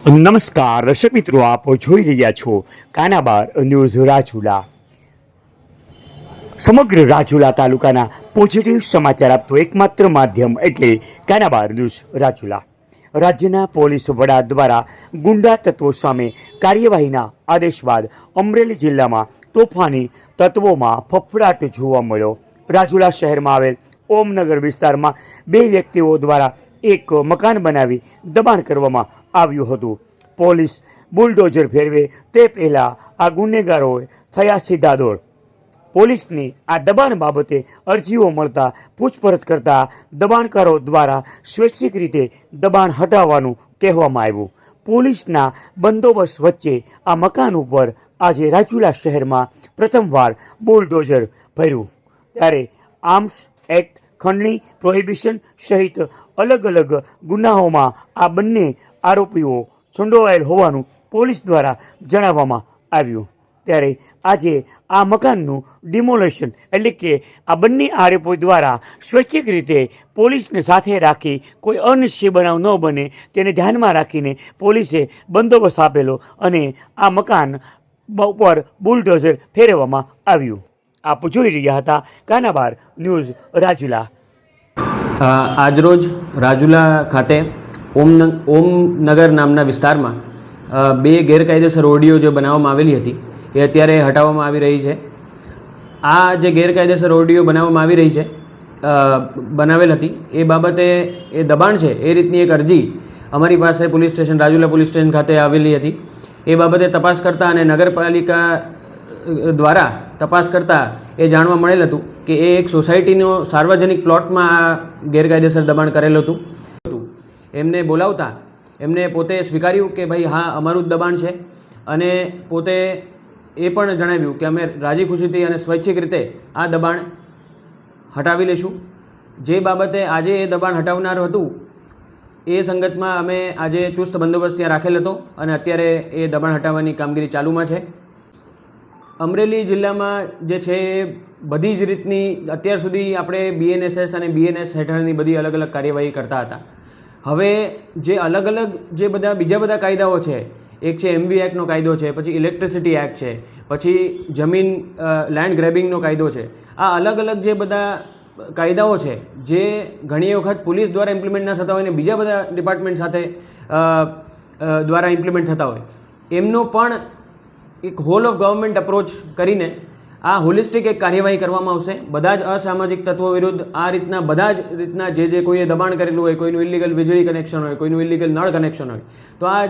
નમસ્કાર, દર્શક મિત્રો, આપ જોઈ રહ્યા છો કાનાબાર ન્યૂઝ રાજુલા. સમગ્ર રાજુલા તાલુકાના પોઝિટિવ સમાચાર આપતો એકમાત્ર માધ્યમ એટલે કાનાબાર ન્યૂઝ રાજુલા. રાજ્યના પોલીસ વડા દ્વારા ગુંડા તત્વો સામે કાર્યવાહીના આદેશ બાદ અમરેલી જિલ્લામાં તોફાની તત્વોમાં ફફડાટ જોવા મળ્યો. રાજુલા શહેરમાં આવેલ ઓમનગર વિસ્તારમાં બે વ્યક્તિઓ દ્વારા એક મકાન બનાવી દબાણ કરવામાં આવ્યું હતું. પોલીસ બુલડોઝર ફેરવે તે પહેલાં આ ગુનેગારોએ થયા સીધા દોડ. પોલીસની આ દબાણ બાબતે અરજીઓ મળતા પૂછપરછ કરતા દબાણકારો દ્વારા સ્વૈચ્છિક રીતે દબાણ હટાવવાનું કહેવામાં આવ્યું. પોલીસના બંદોબસ્ત વચ્ચે આ મકાન ઉપર આજે રાજુલા શહેરમાં પ્રથમવાર બુલડોઝર ભર્યું. ત્યારે આર્મ્સ એક્ટ, ખંડણી, પ્રોહિબિશન સહિત અલગ અલગ ગુનાઓમાં આ બંને આરોપીઓ સંડોવાયેલ હોવાનું પોલીસ દ્વારા જણાવવામાં આવ્યું. ત્યારે આજે આ મકાનનું ડિમોલેશન એટલે કે આ બંને આરોપો દ્વારા સ્વૈચ્છિક રીતે પોલીસને સાથે રાખી કોઈ અનિશ્ચય બનાવ ન બને તેને ધ્યાનમાં રાખીને પોલીસે બંદોબસ્ત આપેલો અને આ મકાન ઉપર બુલડોઝર ફેરવવામાં આવ્યું. આપ જોઈ રહ્યા હતા કાનાબાર ન્યૂઝ રાજુલા. આજરોજ રાજુલા ખાતે ઓમ ઓમનગર નામના વિસ્તારમાં બે ગેરકાયદેસર ઓડિયો જે બનાવવામાં આવેલી હતી, એ અત્યારે હટાવવામાં આવી રહી છે આ જે ગેરકાયદેસર ઓડિયો બનાવવામાં આવી રહી છે બનાવેલ હતી, એ બાબતે એ દબાણ છે, એ રીતની એક અરજી અમારી પાસે police station, Rajula police station ખાતે આવેલી હતી એ બાબતે તપાસ કરતા અને નગરપાલિકા દ્વારા તપાસ કરતાં એ જાણવા મળેલ હતું કે એ એક સોસાયટીનો સાર્વજનિક પ્લોટમાં આ ગેરકાયદેસર દબાણ કરેલું હતું. એમને બોલાવતા, એમને પોતે સ્વીકાર્યું કે ભાઈ હા, અમારું જ દબાણ છે. અને પોતે એ પણ જણાવ્યું કે અમે રાજી ખુશીથી અને સ્વૈચ્છિક રીતે આ દબાણ હટાવી લઈશું. જે બાબતે આજે એ દબાણ હટાવનાર હતું, એ સંગતમાં અમે આજે ચુસ્ત બંદોબસ્ત ત્યાં રાખેલ હતો અને અત્યારે એ દબાણ હટાવવાની કામગીરી ચાલુમાં છે. અમરેલી જિલ્લામાં જે છે એ બધી જ રીતની અત્યાર સુધી આપણે બીએનએસએસ અને બીએનએસ હેઠળની બધી અલગ અલગ કાર્યવાહી કરતા હતા. હવે જે અલગ અલગ જે બધા બીજા બધા કાયદાઓ છે, એક છે એમવી એક્ટનો કાયદો છે, પછી ઇલેક્ટ્રિસિટી એક્ટ છે, પછી જમીન લેન્ડ ગ્રેબિંગનો કાયદો છે. આ અલગ અલગ જે બધા કાયદાઓ છે, જે ઘણી વખત પોલીસ દ્વારા ઇમ્પ્લિમેન્ટ ન થતા હોય અને બીજા બધા ડિપાર્ટમેન્ટ સાથે દ્વારા ઇમ્પ્લિમેન્ટ થતા હોય. એમનો પણ એક હોલ ઓફ ગવર્મેન્ટ અપ્રોચ કરીને આ હોલિસ્ટિક એક કાર્યવાહી કરવામાં આવશે. બધા જ અસામાજિક તત્વો વિરુદ્ધ આ રીતના બધા જ રીતના જે જે કોઈએ દબાણ કરેલું હોય, કોઈનું ઇલીગલ વીજળી કનેક્શન હોય, કોઈનું ઇલીગલ નળ કનેક્શન હોય, તો આ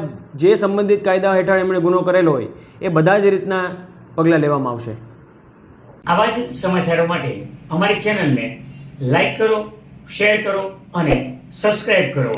જે સંબંધિત કાયદા હેઠળ એમણે ગુનો કરેલો હોય, એ બધા જ રીતના પગલાં લેવામાં આવશે. આવા જ સમાચારો માટે અમારી ચેનલને લાઈક કરો, શેર કરો અને સબસ્ક્રાઈબ કરો.